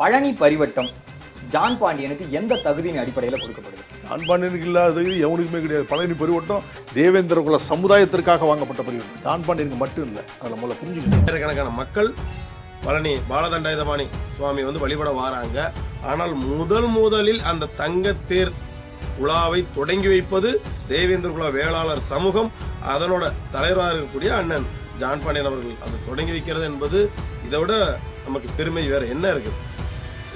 Palani பரிவட்டம் John பாண்டியனுக்கு எந்த தகுதியின் அடிப்படையில் கொடுக்கப்படுது? தான்பாண்டியனுக்கு இல்லாதது எவனுக்குமே கிடையாது. பழனி பரிவட்டம் தேவேந்திர குல சமுதாயத்திற்காக வாங்கப்பட்ட பரிவட்டம். தான்பாண்டியனுக்கு மட்டும் இல்லை. அதில் முதல்ல புரிஞ்சுக்கணும். ஆயிரக்கணக்கான மக்கள் பழனி பாலதண்டாயுதபாணி சுவாமி வந்து வழிபட வாராங்க. ஆனால் முதல் முதலில் அந்த தங்கத்தேர் உலாவை தொடங்கி வைப்பது தேவேந்திர குல வேளாளர் சமூகம் அதனோட தலைவராக இருக்கக்கூடிய அண்ணன் ஜான் பாண்டியன் அவர்கள். அதை தொடங்கி வைக்கிறது என்பது இதை விட நமக்கு பெருமை வேற என்ன இருக்குது?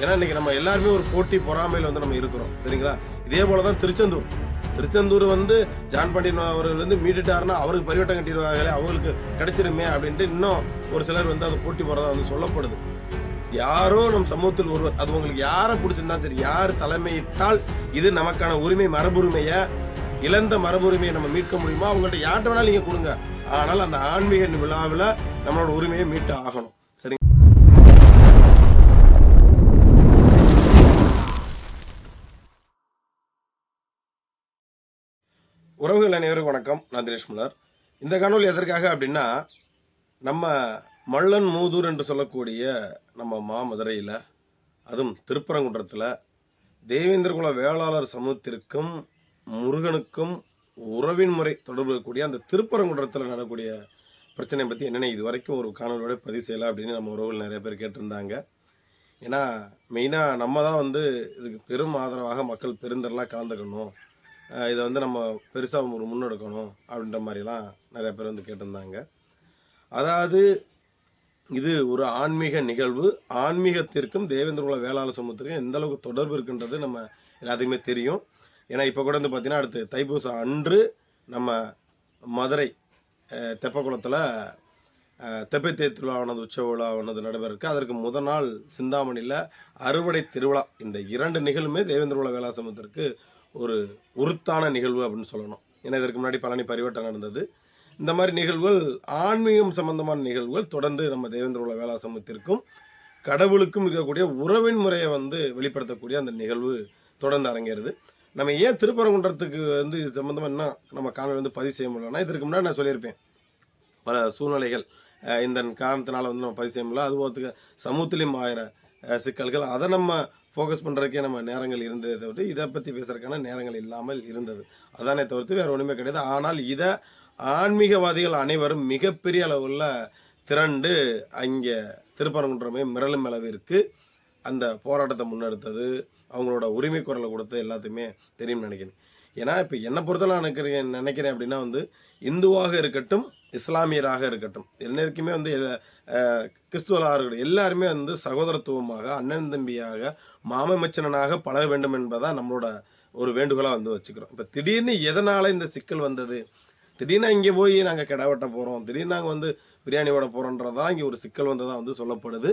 ஏன்னா இன்னைக்கு நம்ம எல்லாருமே ஒரு போட்டி பொறாமையில் வந்து நம்ம இருக்கிறோம். சரிங்களா? இதே போல தான் திருச்செந்தூர். திருச்செந்தூர் வந்து ஜான் பாண்டியன் அவர்கள் வந்து மீட்டுட்டாருன்னா அவருக்கு பரிவட்டம் கட்டிடுவாங்களே அவங்களுக்கு கிடைச்சிருமே அப்படின்ட்டு இன்னும் ஒரு சிலர் வந்து அதை போட்டி போகிறதா வந்து சொல்லப்படுது. யாரோ நம் சமூகத்தில் ஒருவர் அது உங்களுக்கு யாரை பிடிச்சிருந்தா சரி யார் தலைமையிட்டால் இது நமக்கான உரிமை மரபுரிமையை இழந்த மரபுரிமையை நம்ம மீட்க முடியுமோ? அவங்கள்ட்ட யார்கிட்ட வேணாலும் நீங்கள் கொடுங்க. ஆனால் அந்த ஆன்மீக விழாவில் நம்மளோட உரிமையை மீட்டு ஆகணும் சரி உறவுகள் அனைவருக்கும் வணக்கம். நான் தினேஷ் முல்லர் இந்த காணொலி எதற்காக அப்படின்னா நம்ம மள்ளன் மூதூர் என்று சொல்லக்கூடிய நம்ம மாமதுரையில் அதுவும் திருப்பரங்குன்றத்தில் தேவேந்திரகுல வேளாளர் சமூகத்திற்கும் முருகனுக்கும் உறவின் முறை தொடர்பு இருக்கக்கூடிய அந்த திருப்பரங்குன்றத்தில் நடக்கூடிய பிரச்சனையை பற்றி என்னென்ன இது வரைக்கும் ஒரு காணொலியோட பதிவு செய்யலாம் அப்படின்னு நம்ம உறவுகள் நிறைய பேர் கேட்டிருந்தாங்க. ஏன்னா மெயினாக நம்ம தான் வந்து இதுக்கு பெரும் ஆதரவாக மக்கள் பெருந்தரலாக கலந்துக்கணும். இதை வந்து நம்ம பெருசாக ஒரு முன்னெடுக்கணும் அப்படின்ற மாதிரிலாம் நிறைய பேர் வந்து கேட்டிருந்தாங்க. அதாவது இது ஒரு ஆன்மீக நிகழ்வு. ஆன்மீகத்திற்கும் தேவேந்திர குல வேளாள சமூகத்திற்கும் எந்த அளவுக்கு தொடர்பு இருக்குன்றது நம்ம எல்லாத்துக்குமே தெரியும். ஏன்னா இப்போ கூட வந்து பார்த்தீங்கன்னா அடுத்து தைப்பூசம் அன்று நம்ம மதுரை தெப்பக்குளத்தில் தெப்பை திருவிழாவானது உற்சவ விழாவானது நடைபெறக்கு அதற்கு முதல் நாள் சிந்தாமணியில் அறுவடை திருவிழா. இந்த இரண்டு நிகழ்வுமே தேவேந்திர குல வேளாள சமூகத்திற்கு ஒரு உருத்தான நிகழ்வு அப்படின்னு சொல்லணும். ஏன்னா இதற்கு முன்னாடி பழனி பரிவட்டம் நடந்தது. இந்த மாதிரி நிகழ்வுகள் ஆன்மீகம் சம்பந்தமான நிகழ்வுகள் தொடர்ந்து நம்ம தேவேந்திர உலக வேளா சமூகத்திற்கும் கடவுளுக்கும் இருக்கக்கூடிய உறவின் முறையை வந்து வெளிப்படுத்தக்கூடிய அந்த நிகழ்வு தொடர்ந்து அரங்கேறுது. நம்ம ஏன் திருப்பரங்குன்றத்துக்கு வந்து இது சம்மந்தமாக என்ன நம்ம காணொலி வந்து பதிவு செய்ய முடியலன்னா இதற்கு முன்னாடி நான் சொல்லியிருப்பேன். பல சூழ்நிலைகள் இந்த காரணத்தினால வந்து நம்ம பதிவு செய்ய முடியல. அதுபோகிறதுக்கு சமூகத்திலையும் ஆயிர சிக்கல்கள். அதை நம்ம ஃபோக்கஸ் பண்ணுறதுக்கே நம்ம நேரங்கள் இருந்ததை தவிர்த்து இதை பற்றி பேசுறதுக்கான நேரங்கள் இல்லாமல் இருந்தது. அதானே தவிர்த்து வேறு ஒன்றுமே கிடையாது. ஆனால் இதை ஆன்மீகவாதிகள் அனைவரும் மிகப்பெரிய அளவில் திரண்டு அங்கே திருப்பரங்குன்றமே மிரளும் அளவிற்கு அந்த போராட்டத்தை முன்னெடுத்தது அவங்களோட உரிமை குரலை கொடுத்து எல்லாத்தையுமே தெரியும்னு நினைக்கிறேன். ஏன்னா இப்போ என்னை பொறுத்தவரை நான் நினைக்கிறேன் நினைக்கிறேன் அப்படின்னா வந்து இந்துவாக இருக்கட்டும் இஸ்லாமியராக இருக்கட்டும். எல்லாருக்குமே வந்து கிறிஸ்துவராக இருக்கட்டும். எல்லாருமே வந்து சகோதரத்துவமாக அண்ணன் தம்பியாக மாமமச்சனனாக பழக வேண்டும் என்பதா நம்மளோட ஒரு வேண்டுகோளாக வந்து வச்சுக்கிறோம். இப்போ திடீர்னு எதனால் இந்த சிக்கல் வந்தது? திடீர்னு இங்கே போய் நாங்கள் கிடா வெட்ட போகிறோம் திடீர்னு நாங்கள் வந்து பிரியாணி ஓட போகிறோன்றதான் இங்கே ஒரு சிக்கல் வந்ததாக வந்து சொல்லப்படுது.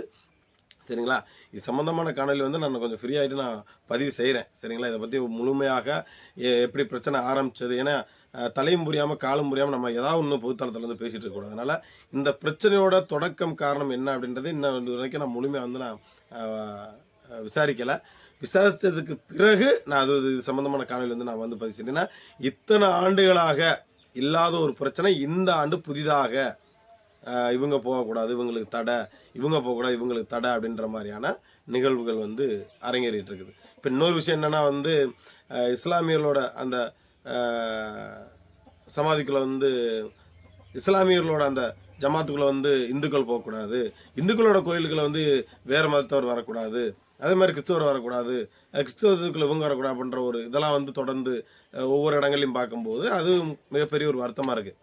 சரிங்களா? இது சம்மந்தமான காணொலி வந்து நான் கொஞ்சம் ஃப்ரீ ஆகிட்டு நான் பதிவு செய்கிறேன் சரிங்களா? இதை பற்றி முழுமையாக எப்படி பிரச்சனை ஆரம்பித்தது ஏன்னா தலையும் புரியாமல் காலும் புரியாமல் நம்ம ஏதாவது ஒன்று பொதுத்தளத்தில் வந்து பேசிகிட்டு இருக்கக்கூடாது அதனால் இந்த பிரச்சனையோட தொடக்கம் காரணம் என்ன அப்படின்றது இன்னும் இது வரைக்கும் நான் முழுமையாக வந்து நான் விசாரிக்கலை. விசாரித்ததுக்கு பிறகு நான் அது இது சம்மந்தமான காணொலி வந்து நான் வந்து பதிவு இத்தனை ஆண்டுகளாக இல்லாத ஒரு பிரச்சனை இந்த ஆண்டு புதிதாக இவங்க போகக்கூடாது இவங்களுக்கு தடை இவங்க போகக்கூடாது இவங்களுக்கு தடை அப்படின்ற மாதிரியான நிகழ்வுகள் வந்து அரங்கேறிட்டு இருக்குது. இப்போ இன்னொரு விஷயம் என்னன்னா வந்து இஸ்லாமியர்களோட அந்த சமாதிக்குள்ள வந்து இஸ்லாமியர்களோட அந்த ஜமாத்துக்குள்ள வந்து இந்துக்கள் போகக்கூடாது. இந்துக்களோட கோயிலுக்குள்ள வந்து வேற மதத்தவர் வரக்கூடாது. அதே மாதிரி கிறிஸ்துவர் வரக்கூடாது. கிறிஸ்துவத்துக்குள்ள இவங்க வரக்கூடாது அப்படின்ற ஒரு இதெல்லாம் வந்து தொடர்ந்து ஒவ்வொரு இடங்களையும் பார்க்கும்போது அது மிகப்பெரிய ஒரு வருத்தமாக இருக்குது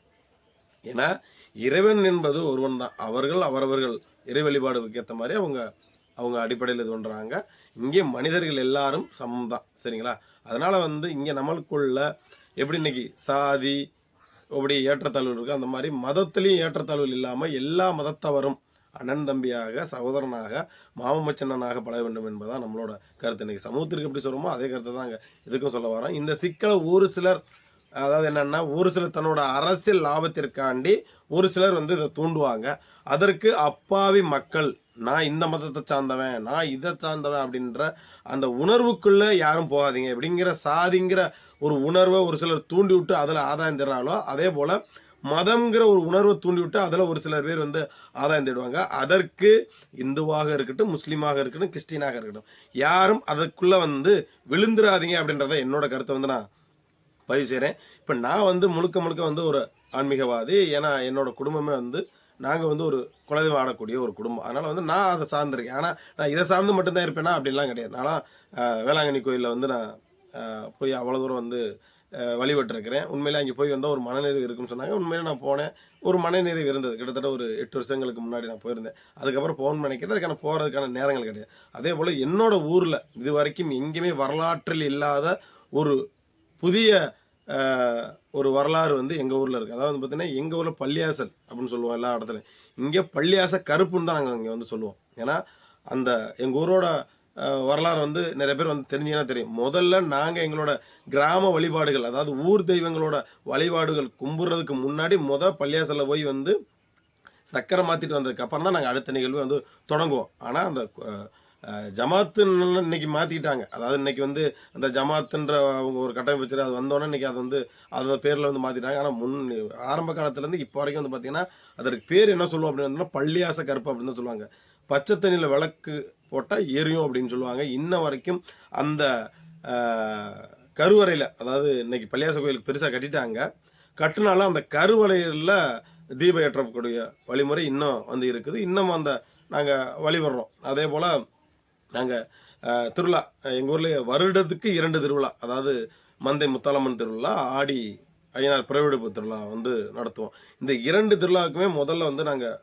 ஏன்னா இறைவன் என்பது ஒருவன் தான். அவர்கள் அவரவர்கள் இறை வழிபாடுக்கு ஏற்ற மாதிரி அவங்க அவங்க அடிப்படையில் இது பண்ணுறாங்க இங்கே மனிதர்கள் எல்லாரும் சமம் தான் சரிங்களா? அதனால் வந்து இங்கே நம்மளுக்குள்ள எப்படி இன்னைக்கு சாதி அப்படி ஏற்றத்தாழ்வு இருக்குது அந்த மாதிரி மதத்துலேயும் ஏற்றத்தாழ்வுகள் இல்லாமல் எல்லா மதத்தவரும் அண்ணன் தம்பியாக சகோதரனாக மாமச்சனனாக பழக வேண்டும் என்பதான் நம்மளோட கருத்து. இன்னைக்கு சமூகத்திற்கு எப்படி சொல்கிறோமோ அதே கருத்தை தான் அங்கே இதுக்கும் சொல்ல வரோம் இந்த சிக்கலை ஒரு சிலர் அதாவது என்னென்னா ஒரு சிலர் தன்னோட அரசியல் லாபத்திற்காண்டி ஒரு சிலர் வந்து இதை தூண்டுவாங்க. அதற்கு அப்பாவி மக்கள் நான் இந்த மதத்தை சார்ந்தவன் நான் இதை சார்ந்தவன் அப்படின்ற அந்த உணர்வுக்குள்ள யாரும் போகாதீங்க. இப்படிங்கிற சாதிங்கிற ஒரு உணர்வை ஒரு சிலர் தூண்டி விட்டு அதில் ஆதாயம் தர்றாலோ அதே போல் மதம்ங்கிற ஒரு உணர்வை தூண்டிவிட்டு அதில் ஒரு சிலர் பேர் வந்து ஆதாயம் தேடுவாங்க. அதற்கு இந்துவாக இருக்கட்டும் முஸ்லீமாக இருக்கட்டும் கிறிஸ்டினாக இருக்கட்டும் யாரும் அதற்குள்ளே வந்து விழுந்துராதீங்க அப்படின்றத என்னோட கருத்தை வந்து நான் பதிவு செய்கிறேன் இப்போ நான் வந்து முழுக்க முழுக்க வந்து ஒரு ஆன்மீகவாதி. ஏன்னா என்னோட குடும்பமே வந்து நாங்கள் வந்து ஒரு குலதெய்வம் ஆடக்கூடிய ஒரு குடும்பம். அதனால் வந்து நான் அதை சார்ந்திருக்கேன். ஆனால் நான் இதை சார்ந்து மட்டும்தான் இருப்பேனா? அப்படின்லாம் கிடையாது. நான்லாம் வேளாங்கண்ணி கோயிலில் வந்து நான் போய் அவ்வளோ தூரம் வந்து வழிபட்டுருக்கிறேன் வழிபட்டிருக்கிறேன். உண்மையிலே அங்கே போய் வந்தால் ஒரு மனநிறைவு இருக்குன்னு சொன்னாங்க. உண்மையிலே நான் போனேன். ஒரு மனநிறைவு இருந்தது. கிட்டத்தட்ட ஒரு எட்டு வருஷங்களுக்கு முன்னாடி நான் போயிருந்தேன். அதுக்கப்புறம் ஃபோன் நினைக்கிறேன் அதுக்கான போகிறதுக்கான நேரங்கள் கிடையாது. அதே போல் என்னோடய ஊரில் இது வரைக்கும் எங்கேயுமே வரலாற்றில் இல்லாத ஒரு புதிய ஒரு வரலாறு வந்து எங்கள் ஊரில் இருக்குது அதாவது பார்த்தீங்கன்னா எங்கள் ஊரில் பள்ளியாசல் அப்படின்னு சொல்லுவோம் எல்லா இடத்துலையும். இங்கே பள்ளியாச கருப்புன்னு தான் நாங்கள் இங்கே வந்து சொல்லுவோம். ஏன்னா அந்த எங்கள் ஊரோட வரலாறு வந்து நிறைய பேர் வந்து தெரிஞ்சீங்கன்னா தெரியும். முதல்ல நாங்கள் எங்களோட கிராம வழிபாடுகள் அதாவது ஊர் தெய்வங்களோட வழிபாடுகள் கும்பிட்றதுக்கு முன்னாடி முதல் பள்ளியாசலில் போய் வந்து சக்கரை மாற்றிட்டு வந்ததுக்கப்புறம் தான் நாங்கள் அடுத்த நிகழ்வு வந்து தொடங்குவோம். ஆனால் அந்த ஜமாத்துன்னு இன்னைக்கு மாற்றிக்கிட்டாங்க அதாவது இன்னைக்கு வந்து அந்த ஜமாத்துன்ற அவங்க ஒரு கட்டமைப்பு அது வந்தோடனே இன்னைக்கு அது வந்து அந்த பேரில் வந்து மாற்றிட்டாங்க ஆனால் முன் ஆரம்ப காலத்துலேருந்து இப்போ வரைக்கும் வந்து பார்த்தீங்கன்னா அதற்கு பேர் என்ன சொல்லுவோம் அப்படின்னு பள்ளியாச கருப்பு அப்படின்னு தான் சொல்லுவாங்க. பச்சை தண்ணியில் விளக்கு போட்டால் எரியும் அப்படின்னு சொல்லுவாங்க. இன்ன வரைக்கும் அந்த கருவறையில் அதாவது இன்னைக்கு பள்ளியாச கோயிலுக்கு பெருசாக கட்டிட்டாங்க. கட்டினாலும் அந்த கருவறையில் தீபம் ஏற்றக்கூடிய வழிமுறை இன்னும் வந்து இருக்குது. இன்னும் அந்த நாங்கள் வழிபடுறோம். அதே போல் நாங்கள் திருவிழா எங்கள் ஊரில் வருடத்துக்கு இரண்டு திருவிழா அதாவது மந்தை முத்தாலம்மன் திருவிழா ஆடி ஐயனார் பிறவெடுப்பு திருவிழா வந்து நடத்துவோம். இந்த இரண்டு திருவிழாவுக்குமே முதல்ல வந்து நாங்கள்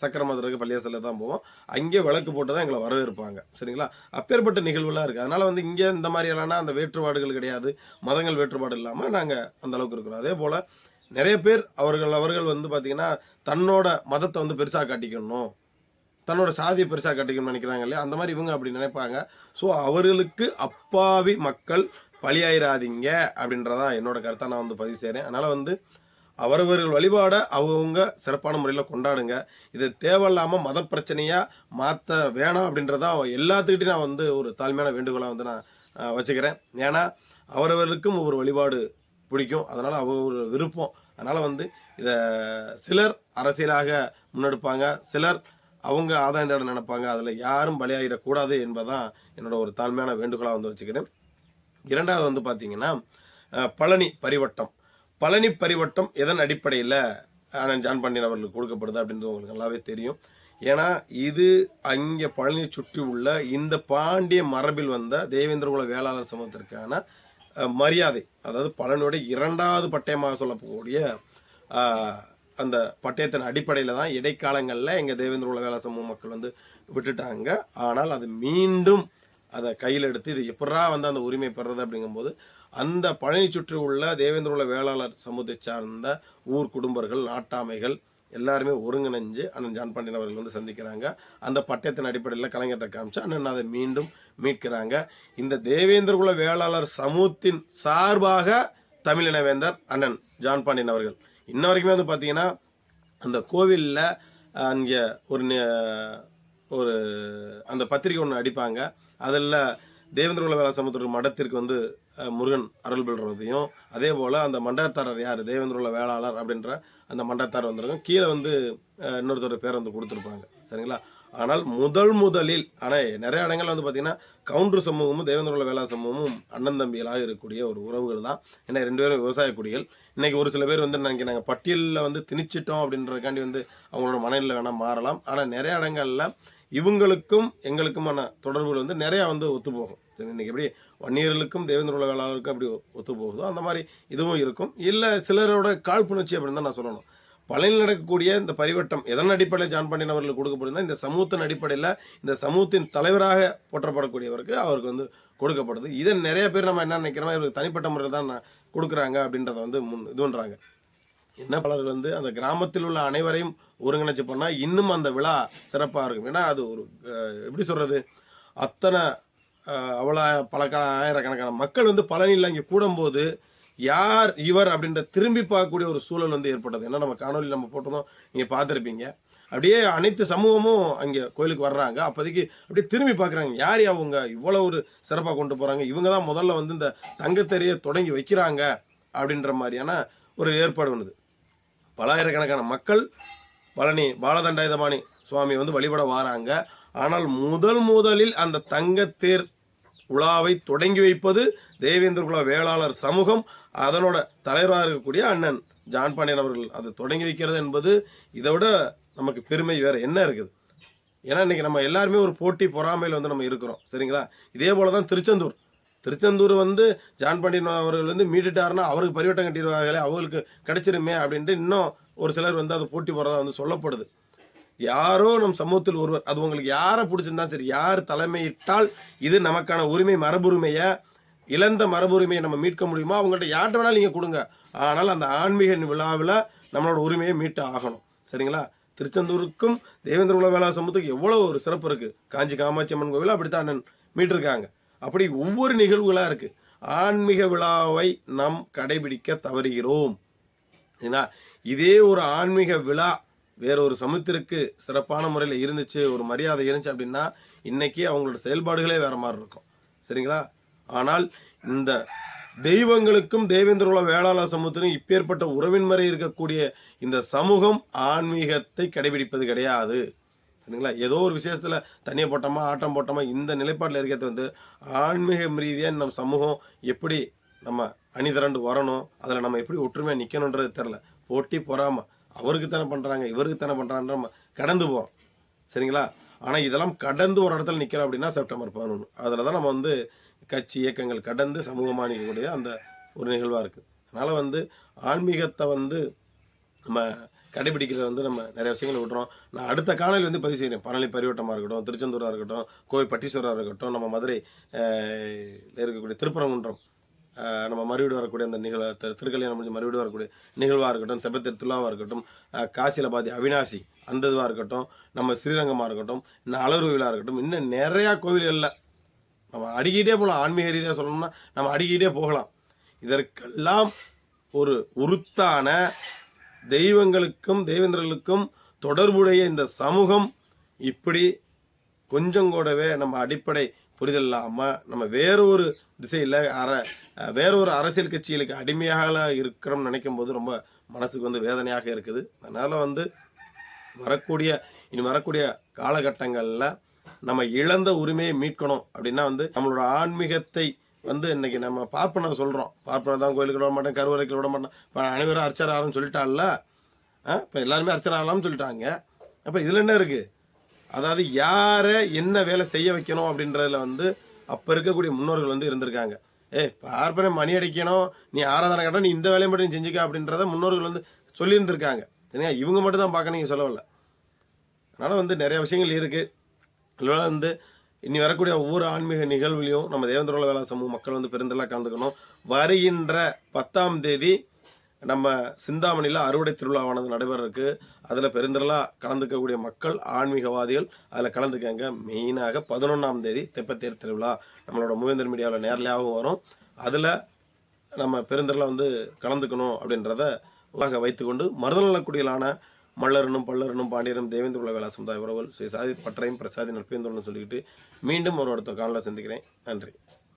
சக்கர மதுரைக்கு பள்ளியாசலில் தான் போவோம். அங்கே விளக்கு போட்டு தான் எங்களை வரவேற்பாங்க. சரிங்களா? அப்பேற்பட்ட நிகழ்வுலாம் இருக்குது அதனால் வந்து இங்கே இந்த மாதிரியெல்லாம் அந்த வேற்றுப்பாடுகள் கிடையாது. மதங்கள் வேற்றுப்பாடு இல்லாமல் நாங்கள் அந்தளவுக்கு இருக்கிறோம். அதே போல் நிறைய பேர் அவர்கள் அவர்கள் வந்து பார்த்திங்கன்னா தன்னோட மதத்தை வந்து பெருசாக காட்டிக்கணும். தன்னோட சாதியை பெருசாக கட்டிக்கணும்னு நினைக்கிறாங்க இல்லையா? அந்த மாதிரி இவங்க அப்படி நினைப்பாங்க. ஸோ அவர்களுக்கு அப்பாவி மக்கள் பலியாயிராதீங்க அப்படின்றதான் என்னோட கருத்தை நான் வந்து பதிவு செய்கிறேன் அதனால் வந்து அவரவர்கள் வழிபாடை அவங்கவுங்க சிறப்பான முறையில் கொண்டாடுங்க. இது தேவையில்லாமல் மத பிரச்சனையாக மாற்ற வேணாம் அப்படின்றதான் எல்லாத்துக்கிட்டையும் நான் வந்து ஒரு தாழ்மையான வேண்டுகோளாக வந்து நான் வச்சுக்கிறேன். ஏன்னா அவரவர்களுக்கும் ஒரு வழிபாடு பிடிக்கும். அதனால் அவங்க விருப்பம். அதனால் வந்து இதை சிலர் அரசியலாக முன்னெடுப்பாங்க. சிலர் அவங்க ஆதாயம் தேட நினைப்பாங்க. அதில் யாரும் பலியாகிடக்கூடாது என்பதான் என்னோட ஒரு தாழ்மையான வேண்டுகோளாக வந்து வச்சுக்கிறேன். இரண்டாவது வந்து பார்த்தீங்கன்னா பழனி பரிவட்டம். பழனி பரிவட்டம் எதன் அடிப்படையில் ஆனால் ஜான் பாண்டியன் அவர்களுக்கு கொடுக்கப்படுது அப்படின்றது உங்களுக்கு நல்லாவே தெரியும். ஏன்னா இது அங்கே பழனி சுற்றி உள்ள இந்த பாண்டிய மரபில் வந்த தேவேந்திரகுல வேளாளர் சமூகத்திற்கான மரியாதை அதாவது பழனியோட இரண்டாவது பட்டயமாக சொல்லக்கூடிய அந்த பட்டயத்தின் அடிப்படையில் தான் இடைக்காலங்களில் எங்கள் தேவேந்திர உலக சமூக மக்கள் வந்து விட்டுட்டாங்க. ஆனால் அது மீண்டும் அதை கையில் எடுத்து இது எப்படா வந்து அந்த உரிமை பெறுறது அப்படிங்கும்போது அந்த பழனி சுற்றி உள்ள தேவேந்திரகுல வேளாளர் சமூகத்தை சார்ந்த ஊர் குடும்பர்கள் நாட்டாமைகள் எல்லாருமே ஒருங்கிணைஞ்சு அண்ணன் ஜான் பாண்டியன் அவர்கள் வந்து சந்திக்கிறாங்க. அந்த பட்டயத்தின் அடிப்படையில் கலைஞர்கிட்ட காமிச்சு அண்ணன் அதை மீண்டும் மீட்கிறாங்க. இந்த தேவேந்திரகுல வேளாளர் சமூகத்தின் சார்பாக தமிழினவேந்தர் அண்ணன் ஜான் பாண்டியன் அவர்கள் இன்ன வரைக்குமே வந்து பார்த்தீங்கன்னா அந்த கோவிலில் அங்கே ஒரு ஒரு அந்த பத்திரிக்கை ஒன்று அடிப்பாங்க. அதில் தேவேந்திர வேளா சமுத்திர மடத்திற்கு வந்து முருகன் அருள் பெறுறதையும் அதே போல் அந்த மண்டபத்தாரர் யார்? தேவேந்திரகுல வேளாளர் அப்படின்ற அந்த மண்டபத்தார் வந்திருக்கும். கீழே வந்து இன்னொருத்தர் பேர் வந்து கொடுத்துருப்பாங்க. சரிங்களா? ஆனால் முதல் முதலில் ஆனால் நிறைய இடங்கள் வந்து பார்த்தீங்கன்னா கவுண்டர் சமூகமும் தேவேந்திரகுல வேளா சமூகமும் அண்ணன் தம்பிகளாக இருக்கக்கூடிய ஒரு உறவுகள் தான். ஏன்னா ரெண்டு பேரும் விவசாய குடிகள். இன்னைக்கு ஒரு சில பேர் வந்து நினைக்க நாங்கள் பட்டியலில் வந்து திணிச்சிட்டோம் அப்படின்றதுக்காண்டி வந்து அவங்களோட மனநிலை வேணால் மாறலாம். ஆனால் நிறைய இடங்கள்ல இவங்களுக்கும் எங்களுக்குமான தொடர்புகள் வந்து நிறையா வந்து ஒத்து போகும். இன்னைக்கு எப்படி வன்னியர்களுக்கும் தேவேந்திர வேளாளருக்கும் அப்படி ஒத்து போகுதோ அந்த மாதிரி இதுவும் இருக்கும். இல்லை சிலரோட காழ்ப்புணர்ச்சி அப்படின்னு தான் நான் சொல்லணும். பழனியில் நடக்கக்கூடிய இந்த பரிவட்டம் எதன் அடிப்படையில் ஜான் பாண்டியன் அவர்களுக்கு கொடுக்கப்படுதுன்னா இந்த சமூகத்தின் அடிப்படையில் இந்த சமூகத்தின் தலைவராக போற்றப்படக்கூடியவருக்கு அவருக்கு வந்து கொடுக்கப்படுது. இதை நிறைய பேர் நம்ம என்ன நினைக்கிறோம் இவருக்கு தனிப்பட்ட முறையில் தான் கொடுக்குறாங்க அப்படின்றத வந்து முன் இது பண்ணுறாங்க என்ன பலர்கள் வந்து அந்த கிராமத்தில் உள்ள அனைவரையும் ஒருங்கிணைச்சு பண்ணால் இன்னும் அந்த விழா சிறப்பாக இருக்கும். ஏன்னா அது ஒரு எப்படி சொல்கிறது அத்தனை அவ்வளோ பல க ஆயிரக்கணக்கான மக்கள் வந்து பழனியில் அங்கே கூடும்போது யார் இவர் அப்படின்ற திரும்பி பார்க்கக்கூடிய ஒரு சூழல் வந்து ஏற்பட்டது. ஏன்னா நம்ம காணொலி நம்ம போட்டதும் நீங்கள் பார்த்துருப்பீங்க. அப்படியே அனைத்து சமூகமும் அங்கே கோயிலுக்கு வர்றாங்க. அப்போதைக்கு அப்படியே திரும்பி பார்க்குறாங்க. யார் அவங்க? இவ்வளோ ஒரு சிறப்பாக கொண்டு போகிறாங்க இவங்க தான் முதல்ல வந்து இந்த தங்கத்தறியை தொடங்கி வைக்கிறாங்க அப்படின்ற மாதிரியான ஒரு ஏற்பாடு வந்தது. பலாயிரக்கணக்கான மக்கள் பழனி பாலதண்டாயுதபாணி சுவாமி வந்து வழிபட வராங்க. ஆனால் முதல் முதலில் அந்த தங்கத்தேர் உலாவை தொடங்கி வைப்பது தேவேந்திர குல வேளாளர் சமூகம் அதனோட தலைவராக இருக்கக்கூடிய அண்ணன் ஜான் பாண்டியன் அவர்கள் அதை தொடங்கி வைக்கிறது என்பது இதை விட நமக்கு பெருமை வேறு என்ன இருக்குது? ஏன்னா இன்றைக்கி நம்ம எல்லாருமே ஒரு போட்டி பொறாமையில் வந்து நம்ம இருக்கிறோம். சரிங்களா? இதே போல தான் திருச்செந்தூர். திருச்செந்தூர் வந்து ஜான் பாண்டியன் அவர்கள் வந்து மீட்டுட்டாருன்னா அவருக்கு பரிவட்டம் கட்டிடுவாங்களே அவங்களுக்கு கிடைச்சிருமே அப்படின்ட்டு இன்னும் ஒரு சிலர் வந்து அதை போட்டி போகிறதா வந்து சொல்லப்படுது. யாரோ நம் சமூகத்தில் ஒருவர் அது உங்களுக்கு யாரை பிடிச்சிருந்தா சரி யார் தலைமையிட்டால் இது நமக்கான உரிமை மரபுரிமையை இழந்த மரபுரிமையை நம்ம மீட்க முடியுமோ? அவங்கள்ட்ட யார்கிட்ட வேணாலும் நீங்கள் கொடுங்க. ஆனால் அந்த ஆன்மீக விழாவில் நம்மளோட உரிமையை மீட்டு ஆகணும். சரிங்களா? திருச்செந்தூருக்கும் தேவேந்திர குல வேளா சமூகத்துக்கு எவ்வளோ ஒரு சிறப்பு இருக்குது காஞ்சி காமாட்சி அம்மன் கோவில் அப்படித்தான் அண்ணன் மீட்டிருக்காங்க. அப்படி ஒவ்வொரு நிகழ்வுகளாக இருக்குது ஆன்மீக விழாவை நாம் கடைபிடிக்க தவறுகிறோம். ஏன்னா இதே ஒரு ஆன்மீக விழா வேற ஒரு சமூகத்திற்கு சிறப்பான முறையில் இருந்துச்சு ஒரு மரியாதை இருந்துச்சு அப்படின்னா இன்னைக்கு அவங்களோட செயல்பாடுகளே வேற மாதிரி இருக்கும். சரிங்களா? ஆனால் இந்த தெய்வங்களுக்கும் தேவேந்திர வேளாள வேளாளர் சமூகத்திനും இப்பேற்பட்ட உறவின்முறை இருக்கக்கூடிய இந்த சமூகம் ஆன்மீகத்தை கடைபிடிப்பது கிடையாது. சரிங்களா? ஏதோ ஒரு விஷயத்தில் தனியாக போட்டோமா ஆட்டம் போட்டோமா இந்த நிலைப்பாட்டில் இருக்கிறது வந்து ஆன்மீக ரீதியாக நம்ம சமூகம் எப்படி நம்ம அணிதிரண்டு வரணும் அதில் நம்ம எப்படி ஒற்றுமையாக நிற்கணுன்றது தெரில போட்டி பொறாமல் அவருக்கு தானே பண்ணுறாங்க இவருக்கு தானே பண்ணுறாங்க நம்ம கடந்து போகிறோம் சரிங்களா? ஆனால் இதெல்லாம் கடந்து ஒரு இடத்துல நிற்கிறோம் அப்படின்னா செப்டம்பர் பதினொன்று அதில் தான் நம்ம வந்து கட்சி இயக்கங்கள் கடந்து சமூகமாக நிற்கக்கூடிய அந்த ஒரு நிகழ்வாக இருக்குது அதனால் வந்து ஆன்மீகத்தை வந்து நம்ம கடைபிடிக்கிறத வந்து நம்ம நிறைய விஷயங்களை விட்டுறோம். நான் அடுத்த காலையில் வந்து பதிவு செய்கிறேன் பழனி பரிவட்டமாக இருக்கட்டும் திருச்செந்தூராக இருக்கட்டும் கோவை பட்டீஸ்வரராக இருக்கட்டும் நம்ம மதுரை இருக்கக்கூடிய திருப்பரங்குன்றம். நம்ம மறுவீடு வரக்கூடிய அந்த நிகழ்வு திருக்கல்யாணம் முடிஞ்சு மறுவீடு வரக்கூடிய நிகழ்வாக இருக்கட்டும் தெப்பத்திருத்துலாவாக இருக்கட்டும் காசியில் பாதி அவினாசி அந்த இதுவாக இருக்கட்டும் நம்ம ஸ்ரீரங்கமாக இருக்கட்டும் இன்னும் அலர்விழா இருக்கட்டும் இன்னும் நிறையா கோவில்களில் நம்ம அடிக்கிட்டே போகலாம் ஆன்மீக ரீதியாக சொல்லணும்னா நம்ம அடிக்கிட்டே போகலாம். இதற்கெல்லாம் ஒரு உருத்தான தெய்வங்களுக்கும் தேவேந்திரர்களுக்கும் தொடர்புடைய இந்த சமூகம் இப்படி கொஞ்சம் கூடவே நம்ம அடிப்படை புரிதல் இல்லாமல் நம்ம வேற ஒரு திசையில் அற வேற ஒரு அரசியல் கட்சிகளுக்கு அடிமையாக இருக்கிறோம்னு நினைக்கும் போது ரொம்ப மனசுக்கு வந்து வேதனையாக இருக்குது. அதனால் வந்து வரக்கூடிய இனி வரக்கூடிய காலகட்டங்களில் நம்ம இழந்த உரிமையை மீட்கணும் அப்படின்னா வந்து நம்மளோட ஆன்மீகத்தை வந்து இன்னைக்கு நம்ம பார்ப்பனை சொல்கிறோம் பார்ப்பனை தான் கோயிலுக்கு விட மாட்டேன் கருவறைக்கு விட மாட்டேன். இப்போ அனைவரும் அர்ச்சனை ஆகணும்னு சொல்லிட்டால இப்போ எல்லாருமே அர்ச்சனை ஆகலாம்னு சொல்லிட்டாங்க. அப்போ இதில் என்ன இருக்குது அதாவது யாரை என்ன வேலை செய்ய வைக்கணும் அப்படின்றதுல வந்து அப்போ இருக்கக்கூடிய முன்னோர்கள் வந்து இருந்திருக்காங்க. ஏய் பார்ப்பனை மணி அடிக்கணும் நீ ஆராதனை கட்டணும் நீ இந்த வேலையை மட்டும் நீ செஞ்சுக்க அப்படின்றத முன்னோர்கள் வந்து சொல்லியிருந்திருக்காங்க. சரிங்களா இவங்க மட்டும் தான் பார்க்க நீங்கள் சொல்லவில்லை. அதனால் வந்து நிறைய விஷயங்கள் இருக்குது இதனால வந்து இனி வரக்கூடிய ஒவ்வொரு ஆன்மீக நிகழ்வுலையும் நம்ம தேவேந்திரோல வேளா சமூக மக்கள் வந்து பெருந்தெல்லாம் கலந்துக்கணும். வருகின்ற பத்தாம் தேதி நம்ம சிந்தாமணியில் அறுவடை திருவிழாவானது நடைபெற இருக்குது அதில் பெருந்திரளாக கலந்துக்கக்கூடிய மக்கள் ஆன்மீகவாதிகள் அதில் கலந்துக்கங்க. மெயினாக பதினொன்றாம் தேதி தெப்பத்தேர் திருவிழா. நம்மளோட மூவேந்தர் மீடியாவில் நேரலையாகவும் வரும். அதில் நம்ம பெருந்திரளாக வந்து கலந்துக்கணும் அப்படின்றத உலக வைத்துக்கொண்டு மருதநலக்குடியிலான மல்லரனும் பல்லரனும் பாண்டியரும் தேவேந்திர குல வேளா சமுதாய உறவுகள் ஸ்ரீ சாதி பற்றையும் பிரசாதி நட்பேந்தோன்னு சொல்லிக்கிட்டு மீண்டும் ஒரு அடுத்த காலில் சந்திக்கிறேன். நன்றி.